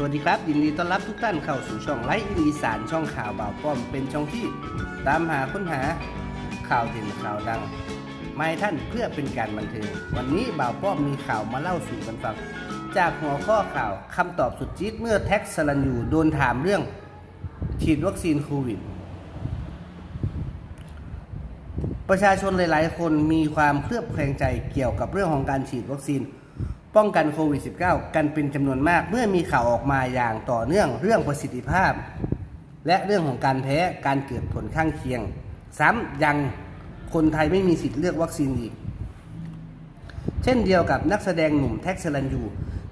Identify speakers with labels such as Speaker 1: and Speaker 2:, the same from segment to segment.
Speaker 1: สวัสดีครับ ยินดีต้อนรับทุกท่านเข้าสู่ช่องไลฟ์อีสานช่องข่าวบ่าวป้อมเป็นช่องที่ตามหาค้นหาข่าวเด่นข่าวดังมาให้ท่านเพื่อเป็นการบันเทิงวันนี้บ่าวป้อมมีข่าวมาเล่าสู่กันฟังจากหัวข้อข่าวคำตอบสุดจี๊ดเมื่อแท็กสลันยูโดนถามเรื่อง ฉีดวัคซีนโควิด ประชาชนหลาย ๆ คนมีความเคลือบแคลงใจเกี่ยวกับเรื่องของการฉีดวัคซีน ป้องกันโควิด -19 กันเป็นจำนวนมากเมื่อมีข่าวออกมาอย่างต่อเนื่องเรื่องประสิทธิภาพ และเรื่องของการแพ้การเกิดผลข้างเคียง ซ้ำยังคนไทยไม่มีสิทธิ์เลือกวัคซีนอีก เช่นเดียวกับนักแสดงหนุ่มแท็กซ์ลันยู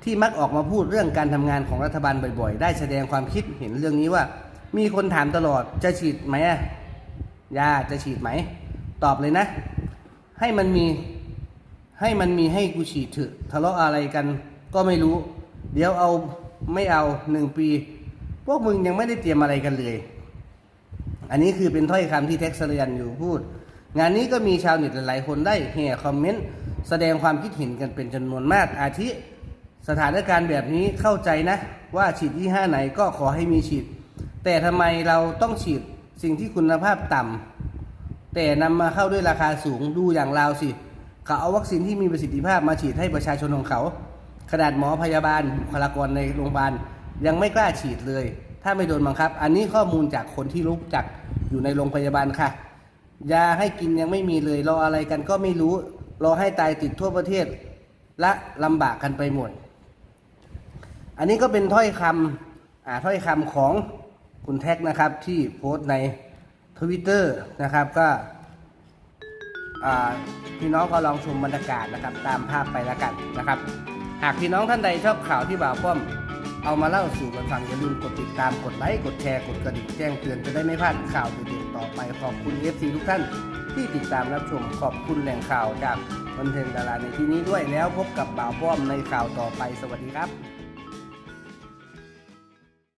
Speaker 1: ที่มักออกมาพูดเรื่องการทำงานของรัฐบาลบ่อยๆ ได้แสดงความคิดเห็นเรื่องนี้ว่า มีคนถามตลอดจะฉีดไหมยาจะฉีดไหม ตอบเลยนะ ให้มันมี ให้มันมีให้กูฉีดเถอะทะเลาะอะไรกันก็ไม่รู้ เดี๋ยวเอาไม่เอาหนึ่งปี พวกมึงยังไม่ได้เตรียมอะไรกันเลย อันนี้คือเป็นถ้อยคำที่แท็กซ์เรียนอยู่พูด งานนี้ก็มีชาวเน็ตหลายๆ คนได้แห่คอมเมนต์แสดงความคิดเห็นกันเป็นจำนวนมาก อาทิสถานการณ์แบบนี้เข้าใจนะ ว่าฉีดที่ห้าไหนก็ขอให้มีฉีด แต่ทำไมเราต้องฉีดสิ่งที่คุณภาพต่ำแต่นำมาเข้าด้วยราคาสูงดูอย่างลาวสิเขาเอาวัคซีนที่มีประสิทธิภาพมาฉีดให้ประชาชนของเขา ขนาดหมอพยาบาลบุคลากรในโรงพยาบาลยังไม่กล้าฉีดเลย ถ้าไม่โดนบังคับ อันนี้ข้อมูลจากคนที่รู้จักอยู่ในโรงพยาบาลค่ะยาให้กินยังไม่มีเลยรออะไรกันก็ไม่รู้รอให้ตายติดทั่วประเทศ และลำบากกันไปหมด อันนี้ก็เป็นถ้อยคำอ่าถ้อยคำของคุณแท็กนะครับที่โพสต์ในทวิตเตอร์นะครับก็ พี่น้องก็ลองชมบรรยากาศนะครับ ตามภาพไปแล้วกันนะครับ หากพี่น้องท่านใดชอบข่าวที่บ่าวป้อม เอามาเล่าสู่กันฟังอย่าลืมกดติดตามกดไลค์กดแชร์กดกระดิ่งแจ้งเตือนจะได้ไม่พลาดข่าวเด็ดๆต่อไปขอบคุณ FC ทุกท่าน ที่ติดตามรับชมขอบคุณแหล่งข่าวจากบันเทิงดาราในที่นี้ด้วยแล้วพบกับบ่าวป้อมในข่าวต่อไปสวัสดีครับ